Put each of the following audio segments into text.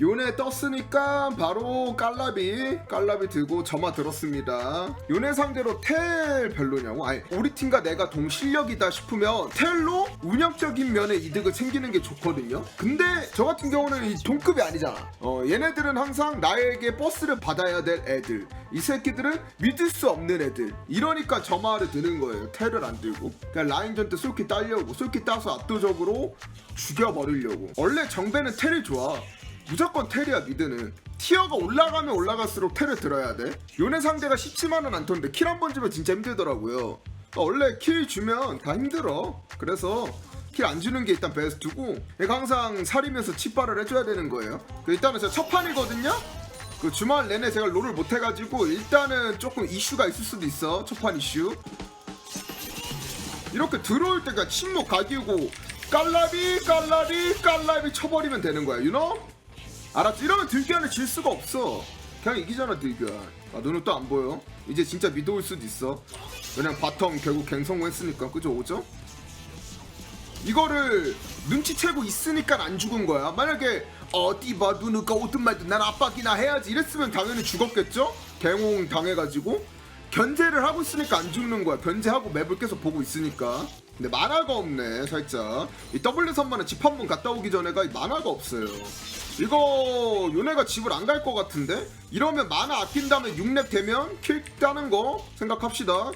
요네 떴으니까 바로 깔라비 깔라비 들고 점화 들었습니다. 요네 상대로 텔 별로냐고? 아니 우리 팀과 내가 동실력이다 싶으면 텔로 운영적인 면에 이득을 챙기는 게 좋거든요. 근데 저 같은 경우는 이 동급이 아니잖아. 어 얘네들은 항상 나에게 버스를 받아야 될 애들 이 새끼들은 믿을 수 없는 애들 이러니까 점화를 드는 거예요 텔을 안 들고. 그냥 라인전 때 솔키 따려고 솔키 따서 압도적으로 죽여버리려고. 원래 정배는 텔이 좋아 무조건 텔이야 미드는. 티어가 올라가면 올라갈수록 텔을 들어야 돼. 요네 상대가 17만원 안 턴데 킬 한 번 주면 진짜 힘들더라고요. 그러니까 원래 킬 주면 다 힘들어. 그래서 킬 안 주는 게 일단 베스트고 얘가 항상 살이면서 치발을 해줘야 되는 거예요. 그 일단은 저첫 판이거든요? 그 주말 내내 제가 롤을 못 해가지고 일단은 조금 이슈가 있을 수도 있어. 첫 판 이슈. 이렇게 들어올 때가 침묵 가기고 깔라비 깔라비 깔라비 쳐버리면 되는 거야 유노? 알았지? 이러면 들기한을 질 수가 없어. 그냥 이기잖아 들기한 아 눈은 또 안 보여? 이제 진짜 미드 올 수도 있어. 그냥 바텀 결국 갱 성공했으니까. 그죠 오죠? 이거를 눈치채고 있으니까 안 죽은 거야. 만약에 어디 봐 누누가 오든 말든 난 압박이나 해야지. 이랬으면 당연히 죽었겠죠? 갱홍 당해가지고. 견제를 하고 있으니까 안 죽는 거야. 견제하고 맵을 계속 보고 있으니까 근데 만화가 없네 살짝. 이 W 선만은 집한 번 갔다 오기 전에가 이 만화가 없어요. 이거 요네가 집을 안 갈 것 같은데? 이러면 만화 아낀 다음에 6렙 되면 킬 따는 거 생각합시다.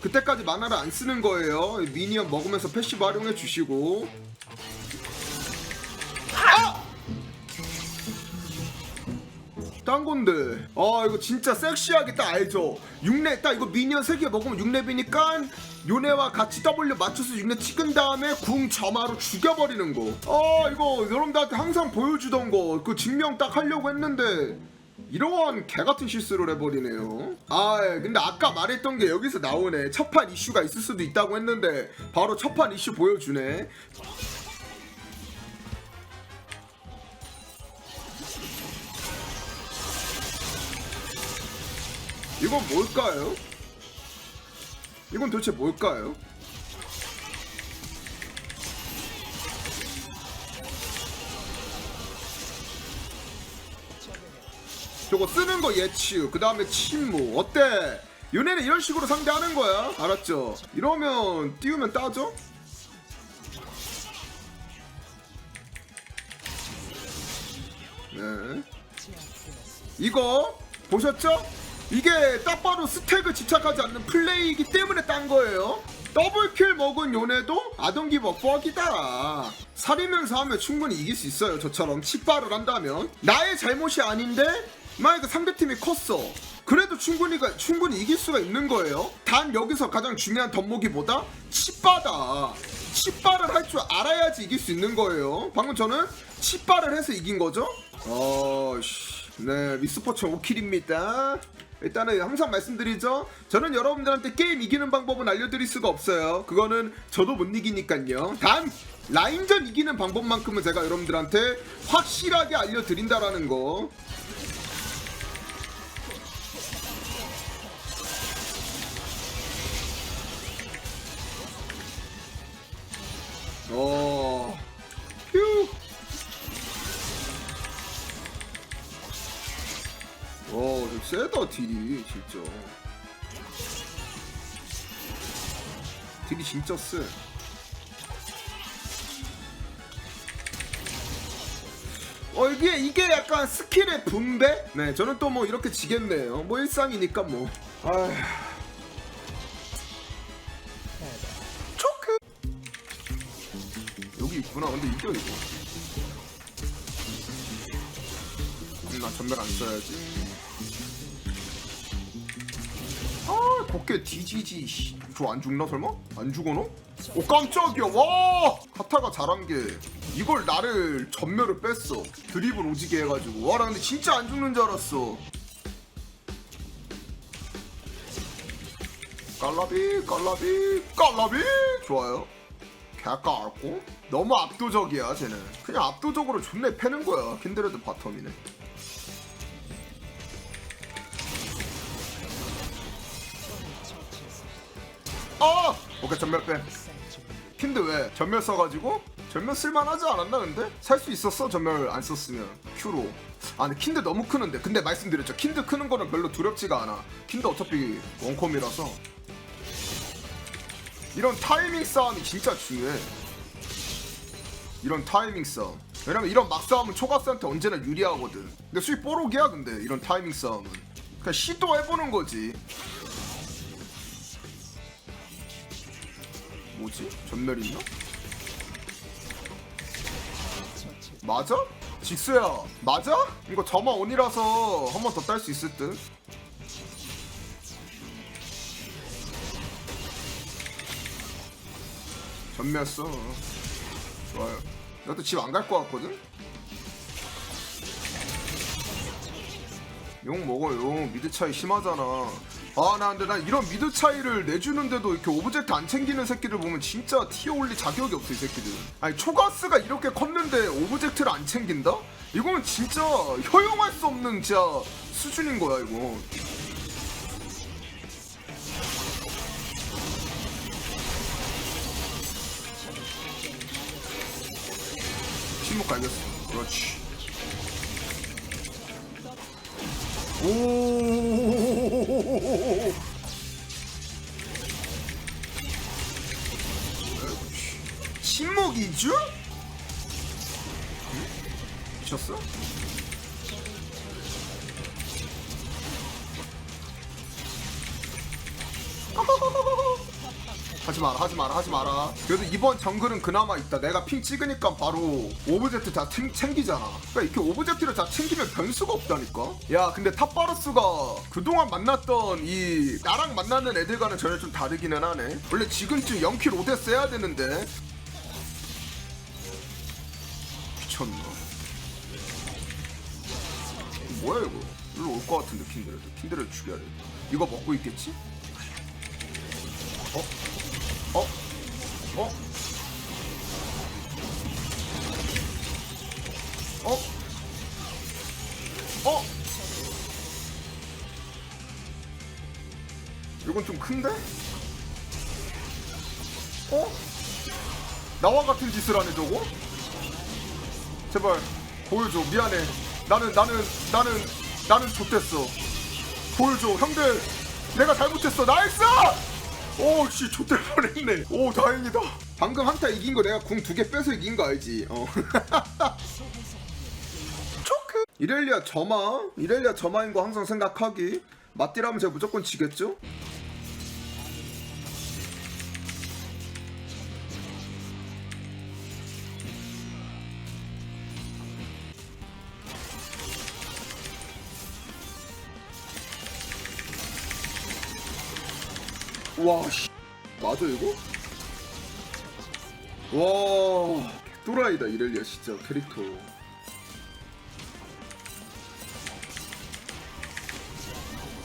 그때까지 만화를 안 쓰는 거예요. 미니언 먹으면서 패시브 활용해 주시고 딴 건데. 아 이거 진짜 섹시하게 딱 알죠? 6렙 딱 이거 미니언 3개 먹으면 6렙이니까 요네와 같이 W 맞춰서 6렙 찍은 다음에 궁 점화로 죽여버리는 거아 이거 여러분들한테 항상 보여주던 거. 그 증명 딱 하려고 했는데 이런 개같은 실수를 해버리네요. 아 예, 근데 아까 말했던 게 여기서 나오네. 첫판 이슈가 있을 수도 있다고 했는데 바로 첫판 이슈 보여주네 이건 뭘까요? 이건 도대체 뭘까요? 저거 쓰는 거 예측, 그 다음에 침묵. 어때? 연애는 이런 식으로 상대하는 거야. 알았죠? 이러면 띄우면 따죠? 네. 이거 보셨죠? 이게 딱 봐도 스택을 집착하지 않는 플레이이기 때문에 딴 거예요. 더블킬 먹은 요네도 아동기버 뻑이다. 살이면서 하면 충분히 이길 수 있어요. 저처럼 칩발을 한다면 나의 잘못이 아닌데 만약에 상대팀이 컸어. 그래도 충분히 가- 충분히 이길 수가 있는 거예요. 단 여기서 가장 중요한 덧목이보다 칩바다. 칩발을 할줄 알아야지 이길 수 있는 거예요. 방금 저는 칩발을 해서 이긴 거죠. 어, 씨. 네, 미스포츠 5킬입니다. 일단은 항상 말씀드리죠. 저는 여러분들한테 게임 이기는 방법은 알려드릴 수가 없어요. 그거는 저도 못 이기니까요. 단 라인전 이기는 방법만큼은 제가 여러분들한테 확실하게 알려드린다라는 거. 세다 딜이 진짜. 딜이 진짜 세. 어 이게 이게 약간 스킬의 분배? 네, 저는 또 뭐 이렇게 지겠네요. 뭐 일상이니까 뭐. 아. 초크. 여기 있구나. 근데 이겨 이거. 음, 나 전멸 안 써야지. 아, 곱게 뒤지지. 저 안 죽나 설마? 안 죽어 너? 오 깜짝이야. 와! 카타가 잘한 게 이걸 나를 전멸을 뺐어. 드립을 오지게 해가지고. 와, 나 근데 진짜 안 죽는 줄 알았어. 깔라비, 깔라비, 깔라비. 좋아요. 개까알고 너무 압도적이야 쟤는 그냥 압도적으로 존내 패는 거야 킨드레드 바텀이네 아! 오케이 전멸 빼 킨드 왜? 전멸 써가지고? 전멸 쓸만하지 않았나 근데? 살 수 있었어? 전멸 안 썼으면. Q로. 아 근데 킨드 너무 크는데. 근데 말씀드렸죠. 킨드 크는 거는 별로 두렵지가 않아. 킨드 어차피 원컴이라서. 이런 타이밍 싸움이 진짜 중요해. 이런 타이밍 싸움. 왜냐면 이런 막 싸움은 초가스한테 언제나 유리하거든. 근데 수입 뽀록이야 근데. 이런 타이밍 싸움은. 그냥 시도해보는 거지 뭐지? 전멸 있나? 맞아? 직수야 맞아? 이거 점화 온이라서 한 번 더 딸 수 있을 듯 전멸 써 좋아요 나도 집 안 갈 것 같거든? 용 먹어 용 미드 차이 심하잖아 아 나 근데 난 이런 미드 차이를 내주는데도 이렇게 오브젝트 안 챙기는 새끼들 보면 진짜 티어 올릴 자격이 없어 이 새끼들. 아니 초가스가 이렇게 컸는데 오브젝트를 안 챙긴다? 이거는 진짜 허용할 수 없는 진짜 수준인 거야 이거. 침묵 갈겼어. 그렇지. 오 침묵 이주? 미쳤어? 하지 마라 하지 마라 하지 마라. 그래도 이번 정글은 그나마 있다. 내가 핑 찍으니까 바로 오브젝트 다 챙, 챙기잖아. 그러니까 이렇게 오브젝트를 다 챙기면 변수가 없다니까? 야 근데 탑바로스가 그동안 만났던 이 나랑 만나는 애들과는 전혀 좀 다르기는 하네. 원래 지금쯤 0킬 5대 써야 되는데. 미쳤나? 뭐야 이거? 일로 올 것 같은데 킨드레드. 킨드레드 죽여야 돼. 이거 먹고 있겠지? 어? 어? 큰데? 어? 나와 같은 짓을 하네 저거? 제발 보여줘. 미안해. 나는 나는 나는 나는 좆됐어. 보여줘. 형들 내가 잘못했어. 나이스! 오씨 좆될 뻔했네. 오 다행이다. 방금 한타 이긴 거 내가 궁 두 개 빼서 이긴 거 알지? 어. 초크! 이렐리아 점화? 이렐리아 점화인 거 항상 생각하기? 맞디라면 제가 무조건 지겠죠? 와, 씨. 맞아, 이거? 와, 또라이다, 이렐리아, 진짜, 캐릭터.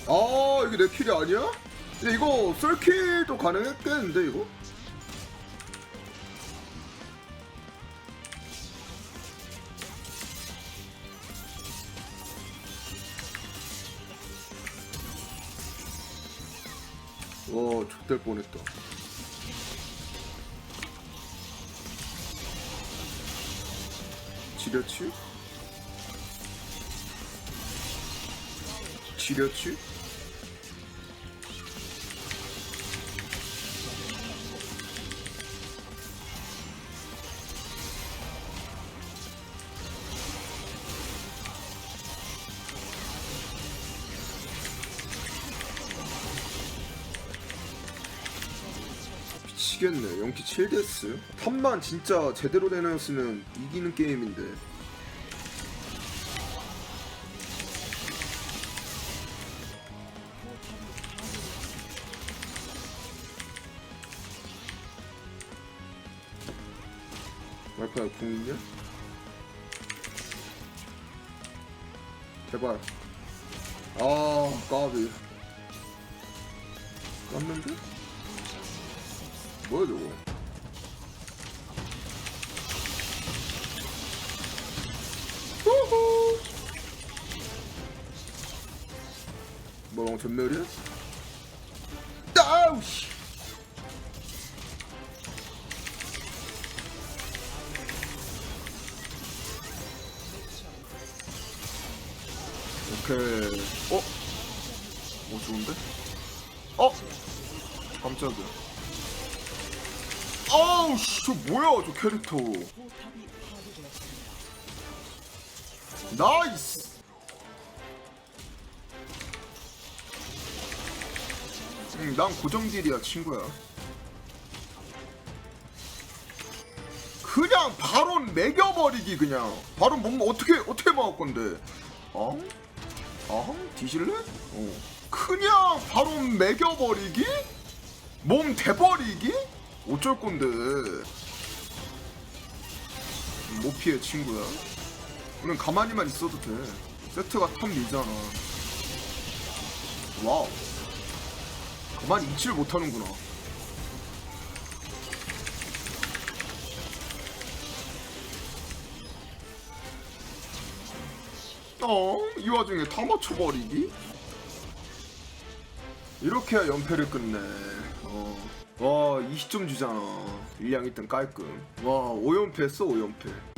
아, 이게 내 킬이 아니야? 근데 이거, 썰킬도 가능했겠는데, 이거? 와, 족될 뻔했다. 지려치? 지려치? 미치겠네. 영키 7데스. 탑만 진짜 제대로 내놨으면 이기는 게임인데. 말파야 궁 있냐? 제발. 아, 까비. 깠는데? 뭐야 저거 후후 뭐 전멸이야? 아우씨 오케이 어? 오 좋은데? 어? 깜짝이야 아우 씨, 저 뭐야 저 캐릭터. 나이스. 응, 난 고정딜이야 친구야. 그냥 바론 매겨버리기 그냥. 바론 뭔가 어떻게 어떻게 막을 건데? 어? 어? 뒤질래? 어. 그냥 바론 매겨버리기? 몸 대버리기? 어쩔 건데? 못 피해 친구야. 우린 가만히만 있어도 돼. 세트가 탑 밀잖아. 와우. 가만히 있질 못하는구나. 어? 이 와중에 다 맞춰버리기? 이렇게 해야 연패를 끝내. 어. 와, 20점 주잖아. 일량 1등 깔끔. 와, 5연패 했어, 5연패.